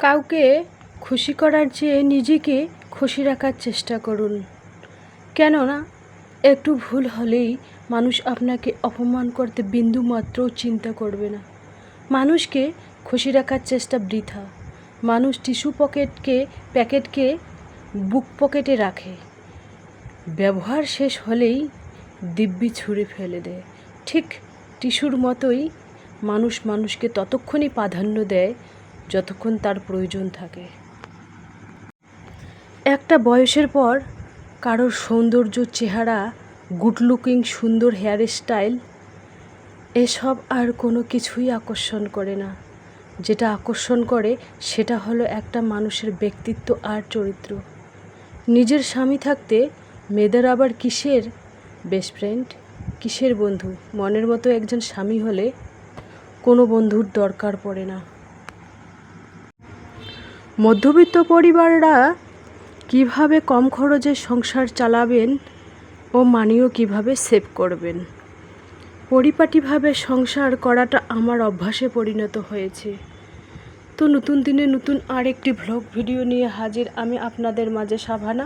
কাউকে খুশি করার চেয়ে নিজেকে খুশি রাখার চেষ্টা করুন। কেননা, একটু ভুল হলেই মানুষ আপনাকে অপমান করতে বিন্দু মাত্রও চিন্তা করবে না। মানুষকে খুশি রাখার চেষ্টা বৃথা। মানুষ টিস্যু পকেটকে, প্যাকেটকে, বুক পকেটে রাখে। ব্যবহার শেষ হলেই দিব্যি ছুঁড়ে ফেলে দেয়। ঠিক টিস্যুর মতোই মানুষ মানুষকে ততক্ষণই প্রাধান্য দেয় যতক্ষণ তার প্রয়োজন থাকে। একটা বয়সের পর কারোর সৌন্দর্য, চেহারা গুড লুকিং সুন্দর হেয়ার স্টাইল এসব আর কোনো কিছুই আকর্ষণ করে না। যেটা আকর্ষণ করে সেটা হলো একটা মানুষের ব্যক্তিত্ব আর চরিত্র। নিজের স্বামী থাকতে মেয়েদের আবার কিসের? বেস্ট ফ্রেন্ড কিসের বন্ধু? মনের মতো একজন স্বামী হলে কোনো বন্ধুর দরকার পড়ে না। মধ্যবিত্ত পরিবাররা কীভাবে কম খরচে সংসার চালাবেন ও মানিও কীভাবে সেভ করবেন? পরিপাটিভাবে সংসার করাটা আমার অভ্যাসে পরিণত হয়েছে। তো নতুন দিনে নতুন আরেকটি ভ্লগ ভিডিও নিয়ে হাজির আমি আপনাদের মাঝে সাভানা,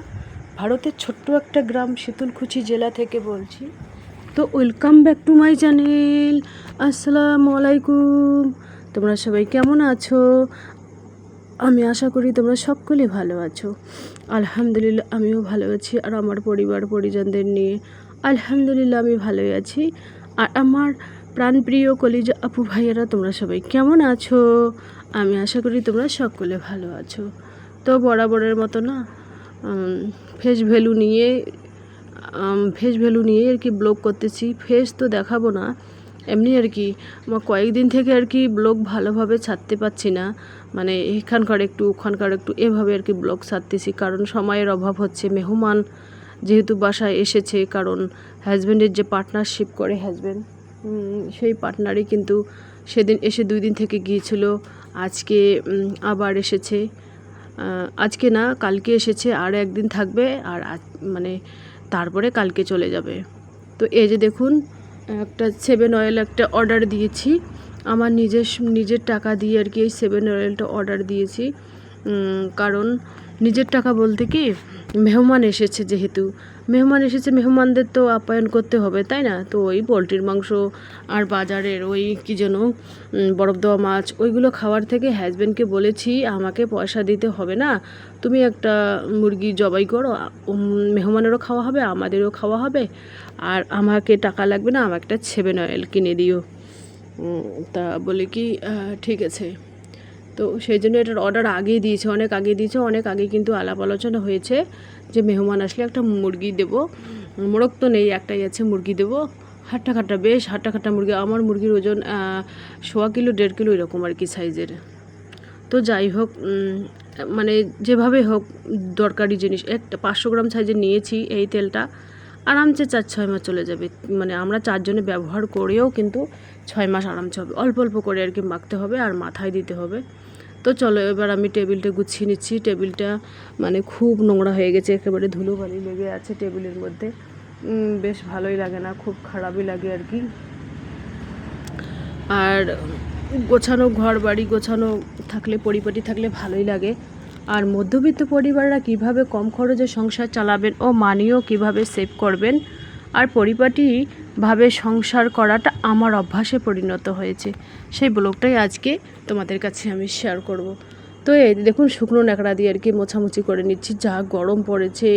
ভারতের ছোট্ট একটা গ্রাম শীতলকুচি জেলা থেকে বলছি। তো welcome back to my channel আসসালামু আলাইকুম, তোমরা সবাই কেমন আছো? আমি আশা করি তোমরা সকলে ভালো আছো। আলহামদুলিল্লাহ, আমিও ভালো আছি আর আমার পরিবার, পরিজনদের নিয়ে। আলহামদুলিল্লাহ, আমি ভালোই আছি। আর আমার প্রাণপ্রিয় কলিজ আপু ভাইয়েরা, তোমরা সবাই কেমন আছো? আমি আশা করি তোমরা সকলে ভালো আছো। তো বরাবরের মতো না ফেস ভ্যালু নিয়ে ফেস ভ্যালু নিয়ে আর কি ব্লগ করতেছি। ফেস তো দেখাবো না এমনি আর কি, আমার কয়েকদিন থেকে আর কি ব্লগ ভালোভাবে ছাড়তে পারছি না। মানে এখানকার একটু, ওখানকার একটু এভাবে আর কি ব্লগ ছাড়তেছি, কারণ সময়ের অভাব হচ্ছে, মেহমান যেহেতু বাসায় এসেছে, কারণ হাজব্যান্ডের যে পার্টনারশিপ করে হাজব্যান্ড সেই পার্টনারই কিন্তু সেদিন এসে দুই দিন থেকে গিয়েছিল, আজকে আবার এসেছে। আজকে না, কালকে এসেছে, আর একদিন থাকবে, আর মানে তারপরে কালকে চলে যাবে। তো এই যে দেখুন একটা সেভেন অয়েল একটা অর্ডার দিয়েছি। আমার নিজের নিজের টাকা দিয়ে আর কি এই সেভেন অয়েলটা অর্ডার দিয়েছি। কারণ নিজের টাকা বলতে কি, মেহমান এসেছে যেহেতু। মেহমান এসেছে, মেহমানদের তো আপ্যায়ন করতে হবে, তাই না? তো ওই পোলট্রির মাংস আর বাজারের ওই কী যেন বরফ দেওয়া মাছ, ওইগুলো খাওয়ার থেকে হাজব্যান্ডকে বলেছি, আমাকে পয়সা দিতে হবে না। তুমি একটা মুরগি জবাই করো মেহমানেরও খাওয়া হবে, আমাদেরও খাওয়া হবে। আর আমাকে টাকা লাগবে না, আমাকে একটা সেভেন অয়েল কিনে দিও। তা বলে কি ঠিক আছে। তো সেই জন্য এটার অর্ডার আগেই দিয়েছে, অনেক আগে দিয়েছে, অনেক আগে কিন্তু আলাপ আলোচনা হয়েছে যে মেহমান আসলে একটা মুরগি দেবো। মোরগ তো নেই, একটাই আছে, মুরগি দেবো। হাট্টা খাট্টা বেশ, হাট্টা খাট্টা মুরগি, আমার মুরগির ওজন সোয়া কিলো, দেড় কিলো এরকম আর কি সাইজের। তো যাই হোক মানে যেভাবে হোক, দরকারি জিনিস, একটা পাঁচশো গ্রাম সাইজের নিয়েছি এই তেলটা। আরামসে চার, ছয় মাস চলে যাবে। মানে আমরা চারজনে ব্যবহার করেও কিন্তু ছয় মাস আরামসে হবে। অল্প অল্প করে আর কি মাখতে হবে আর মাথায় দিতে হবে। তো চলো এবার আমি টেবিলটা গুছিয়ে নিচ্ছি। টেবিলটা মানে খুব নোংরা হয়ে গেছে, একেবারে ধুলোবালি লেগে আছে টেবিলের মধ্যে। বেশ ভালোই লাগে না, খুব খারাপই লাগে আর কি। আর গোছানো ঘর বাড়ি গোছানো থাকলে, পরিপাটি থাকলে ভালোই লাগে। আর মধ্যবিত্ত পরিবাররা কীভাবে কম খরচে সংসার চালাবেন ও মানিও কীভাবে সেভ করবেন? আর পরিপাটিভাবে সংসার করাটা আমার অভ্যাসে পরিণত হয়েছে। সেই ব্লগটাই আজকে তোমাদের কাছে আমি শেয়ার করব। তো এই দেখুন শুকনো ন্যাকড়া দিয়ে আর কি মোছামুছি করে নিচ্ছি। যা গরম পড়েছে,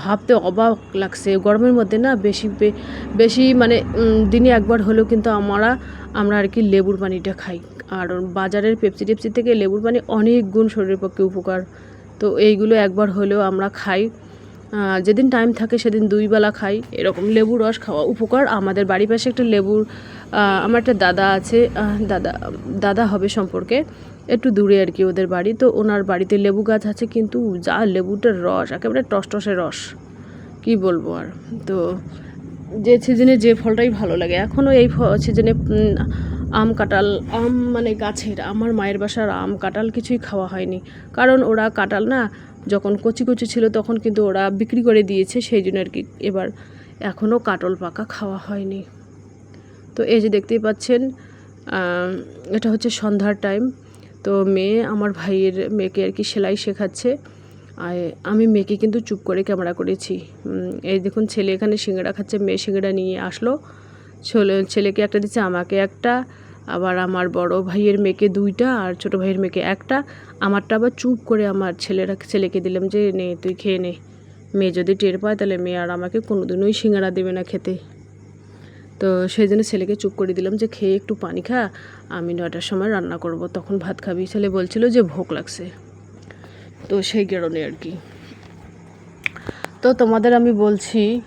ভাবতে অবাক লাগছে। গরমের মধ্যে না বেশি বেশি মানে দিনে একবার হলেও কিন্তু আমরা আমরা আর কি লেবুর পানিটা খাই। আর বাজারের পেপসি টেপসি থেকে লেবুর পানি অনেক গুণ শরীরের পক্ষে উপকার। তো এইগুলো একবার হলেও আমরা খাই। যেদিন টাইম থাকে সেদিন দুই বেলা খাই। এরকম লেবু রস খাওয়া উপকার। আমাদের বাড়ির পাশে একটা লেবুর আমার একটা দাদা আছে দাদা দাদা হবে সম্পর্কে। একটু দূরে আর কি ওদের বাড়ি। তো ওনার বাড়িতে লেবু গাছ আছে, কিন্তু যা লেবুটার রস, একেবারে টসটসে রস। কি বলব আর? তো যে সিজনে যে ফলটাই ভালো লাগে। এখনও এই সিজনে আম কাঁঠাল, আম মানে গাছের, আমার মায়ের বাসার আম কাঁঠাল কিছুই খাওয়া হয়নি। কারণ ওরা কাঁঠাল না, যখন কচি কচি ছিল তখন কিন্তু ওরা বিক্রি করে দিয়েছে, সেই জন্য আর কি এবার এখনও কাটল পাকা খাওয়া হয়নি। তো এই যে দেখতেই পাচ্ছেন এটা হচ্ছে সন্ধ্যার টাইম। তো মেয়ে, আমার ভাইয়ের মেয়েকে আর কি সেলাই শেখাচ্ছে। আর আমি মেয়েকে কিন্তু চুপ করে ক্যামেরা করেছি। এই দেখুন, ছেলে এখানে সিঙ্গাড়া খাচ্ছে, মেয়ে সিঙ্গাড়া নিয়ে আসলো। ছেলেকে একটা দিচ্ছে, আমাকে একটা। আবার আমার বড় ভাইয়ের মেয়েকে দুইটা, আর ছোট ভাইয়ের মেয়েকে একটা। আমারটা আবার চুপ করে আমার ছেলেরা, ছেলেকে দিলাম যে, নে, তুই খেয়ে নে। মেয়ে যদি টের পায়, তাহলে মেয়ে আর আমাকে কোনোদিনই সিঙ্গাড়া দেবে না খেতে। তো সেই জন্য ছেলেকে চুপ করে দিলাম যে, খেয়ে একটু পানি খা। আমি নয়টার সময় রান্না করব। তখন ভাত খাবি। ছেলে বলছিল যে, ভোক লাগছে। তো সেই কারণে আর কি। তো তোমাদের আমি বলছি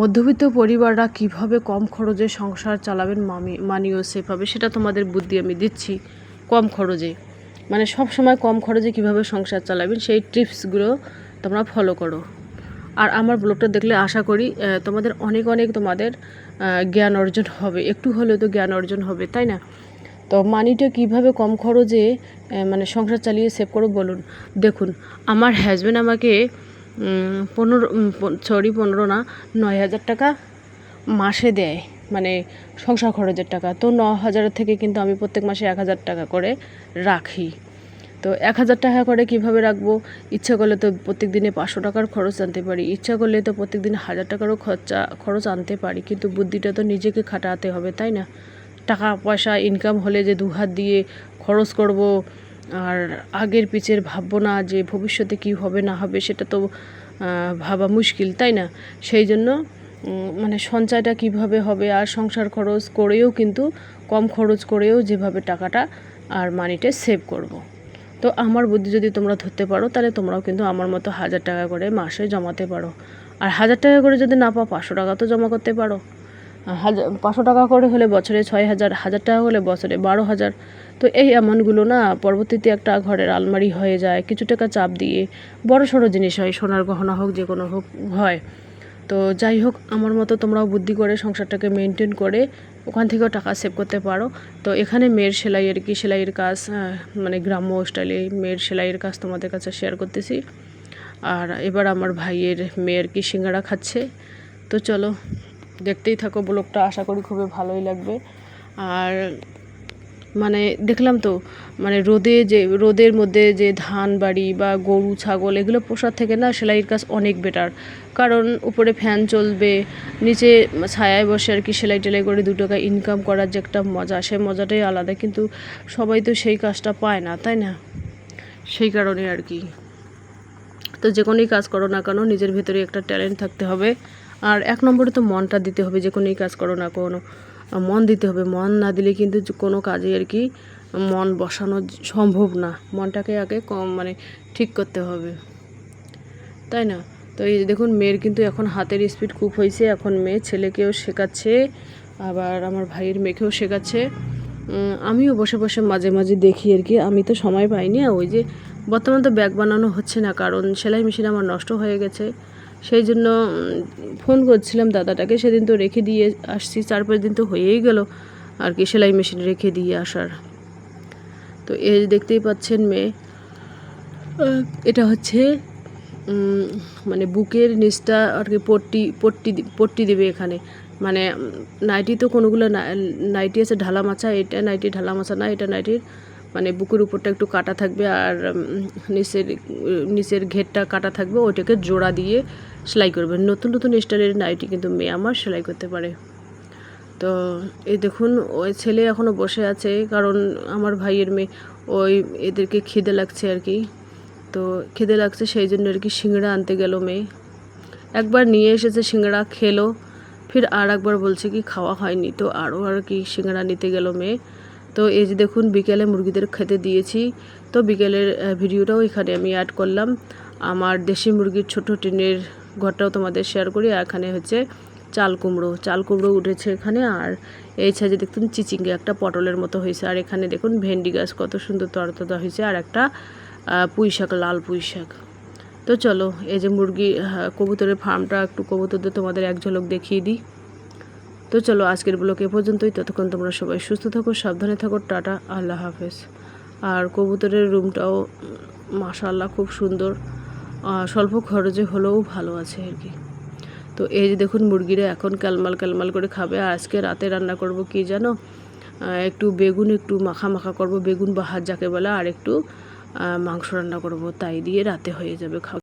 মধ্যবিত্ত পরিবাররা কীভাবে কম খরচে সংসার চালাবেন মামি, মানিও সেফ হবে সেটা তোমাদের বুদ্ধি আমি দিচ্ছি কম খরচে। মানে সব সময় কম খরচে কীভাবে সংসার চালাবেন, সেই টিপসগুলো তোমরা ফলো করো। আর আমার ব্লগটা দেখলে আশা করি তোমাদের অনেক অনেক তোমাদের জ্ঞান অর্জন হবে। একটু হলেও তো জ্ঞান অর্জন হবে, তাই না? তো মানিটা কীভাবে কম খরচে মানে সংসার চালিয়ে সেভ করো বলুন। দেখুন, আমার হাজব্যান্ড আমাকে পনেরো সরি পনেরো না, নয় হাজার টাকা মাসে দেয় মানে সংসার খরচের টাকা। তো ন হাজারের থেকে কিন্তু আমি প্রত্যেক মাসে এক হাজার টাকা করে রাখি। তো এক হাজার টাকা করে কীভাবে রাখব? ইচ্ছা করলে তো প্রত্যেক দিনে পাঁচশো টাকার খরচ আনতে পারি। ইচ্ছা করলে তো প্রত্যেক দিনে হাজার টাকারও খরচা খরচ আনতে পারি। কিন্তু বুদ্ধিটা তো নিজেকে খাটাতে হবে, তাই না? টাকা পয়সা ইনকাম হলে যে দু হাত দিয়ে খরচ করব আর আগের পিছের ভাববো না যে ভবিষ্যতে কি হবে না হবে সেটা তো ভাবা মুশকিল, তাই না? সেই জন্য মানে সঞ্চয়টা কীভাবে হবে আর সংসার খরচ করেও কিন্তু, কম খরচ করেও যেভাবে টাকাটা আর মানিটা সেভ করব। তো আমার বুদ্ধি যদি তোমরা ধরতে পারো, তাহলে তোমরাও কিন্তু আমার মতো হাজার টাকা করে মাসে জমাতে পারো। আর হাজার টাকা করে যদি না পাও, পাঁচশো টাকা তো জমা করতে পারো। হাজার, পাঁচশো টাকা করে হলে বছরে ছয় হাজার হাজার টাকা হলে বছরে বারো হাজার। তো এই অ্যামাউন্টগুলো না পরবর্তীতে একটা ঘরের আলমারি হয়ে যায়, কিছু টাকা চাপ দিয়ে বড় সড়ো জিনিস হয়, সোনার গহনা হোক, যে কোনো হোক, হয়। তো যাই হোক, আমার মতো তোমরাও বুদ্ধি করে সংসারটাকে মেনটেন করে ওখান থেকেও টাকা সেভ করতে পারো। তো এখানে মেয়ের সেলাইয়ের কি সেলাইয়ের কাজ মানে গ্রাম্য স্টাইলে মেয়ের সেলাইয়ের কাজ তোমাদের কাছে শেয়ার করতেছি। আর এবার আমার ভাইয়ের মেয়ের কি সিঙ্গারা খাচ্ছে। তো চলো দেখতেই থাকো, ব্লগটা আশা করি খুবই ভালোই লাগবে। আর মানে দেখলাম তো মানে রোদে যে, রোদের মধ্যে যে ধান বাড়ি বা গরু, ছাগল, এগুলো পোষার থেকে না সেলাইয়ের কাজ অনেক বেটার কারণ উপরে ফ্যান চলবে, নিচে ছায়ায় বসে আর কি সেলাই টেলাই করে দু টাকা ইনকাম করার যে একটা মজা সে মজাটাই আলাদা। কিন্তু সবাই তো সেই কাজটা পায় না, তাই না? সেই কারণে আর কি। তো যে কোনোই কাজ করো না কেন, নিজের ভিতরে একটা ট্যালেন্ট থাকতে হবে। আর এক নম্বরে তো মনটা দিতে হবে, যে কোনোই কাজ করো না কোনো। মন দিতে হবে, মন না দিলে কিন্তু কোনো কাজে আর কি মন বসানো সম্ভব না। মনটাকে আগে কম মানে ঠিক করতে হবে। তাই না? তো এই দেখুন, মেয়ের কিন্তু এখন হাতের স্পিড খুব হয়েছে। এখন মেয়ে ছেলেকেও শেখাচ্ছে, আবার আমার ভাইয়ের মেয়েকেও শেখাচ্ছে। আমিও বসে বসে মাঝে মাঝে দেখি আর কি। আমি তো সময় পাইনি ওই যে বর্তমান তো ব্যাগ বানানো হচ্ছে না, কারণ সেলাই মেশিন আমার নষ্ট হয়ে গেছে। সেই জন্য ফোন করছিলাম দাদাটাকে, সেদিন তো রেখে দিয়ে আসছি, চার পাঁচ দিন তো হয়েই গেল আর কি সেলাই মেশিন রেখে দিয়ে আসার। তো যে দেখতেই পাচ্ছেন মেয়ে এটা হচ্ছে মানে বুকের নিচটা আর কি পট্টি পট্টি পট্টি দেবে এখানে। মানে নাইটি তো কোনোগুলো নাইটি আছে ঢালা মাছা এটা নাইটি ঢালা মাছা না, এটা নাইটির মানে বুকের উপরটা একটু কাটা থাকবে আর নিচের নিচের ঘেরটা কাটা থাকবে, ওইটাকে জোড়া দিয়ে সেলাই করবে। নতুন নতুন স্টাইলের নাইটি কিন্তু মেয়ে আমার সেলাই করতে পারে। তো এই দেখুন, ওই ছেলে এখনও বসে আছে, কারণ আমার ভাইয়ের মেয়ে, ওই এদেরকে খিদে লাগছে আর কি। তো খিদে লাগছে, সেই জন্য আর কি সিঙ্গড়া আনতে গেল মেয়ে। একবার নিয়ে এসেছে সিঙ্গড়া খেলো, ফির আর একবার বলছে কি খাওয়া হয়নি, তো আরও আর কি সিঙ্গড়া নিতে গেল মেয়ে। তো এই যে দেখুন, বিকেলে মুরগিদের খেতে দিয়েছি। তো বিকেলের ভিডিওটাও এখানে আমি অ্যাড করলাম। আমার দেশি মুরগির ছোট টিনের ঘরটাও তোমাদের শেয়ার করি, আর এখানে হচ্ছে চাল কুমড়ো। চাল কুমড়ো উঠেছে এখানে, আর এই সাইজে দেখুন চিচিঙ্গে, একটা পটলের মতো হয়েছে। আর এখানে দেখুন ভেন্ডি গাছ, কত সুন্দর তরতদা হয়েছে, আর একটা পুঁই শাক, লাল পুঁই শাক। তো চলো, এই যে মুরগি কবুতরের ফার্মটা একটু কবুতরদের তোমাদের এক ঝলক দেখিয়ে দিই। তো চলো আজকের ব্লগ এ পর্যন্তই। ততক্ষণ তোমরা সবাই সুস্থ থাকো, সাবধানে থাকো। টাটা, আল্লাহ হাফেজ। আর কবুতরের রুমটাও মাশাল্লাহ খুব সুন্দর। স্বল্প খরচে হলেও ভালো আছে আর কি। তো এই যে দেখুন মুরগিরা এখন ক্যালমাল ক্যালমাল করে খাবে। আর আজকে রাতে রান্না করব কি জানো? একটু বেগুন, একটু মাখা মাখা করব। বেগুন বাহার যাকে বলে, আর একটু মাংস রান্না করব। তাই দিয়ে রাতে হয়ে যাবে খাওয়া।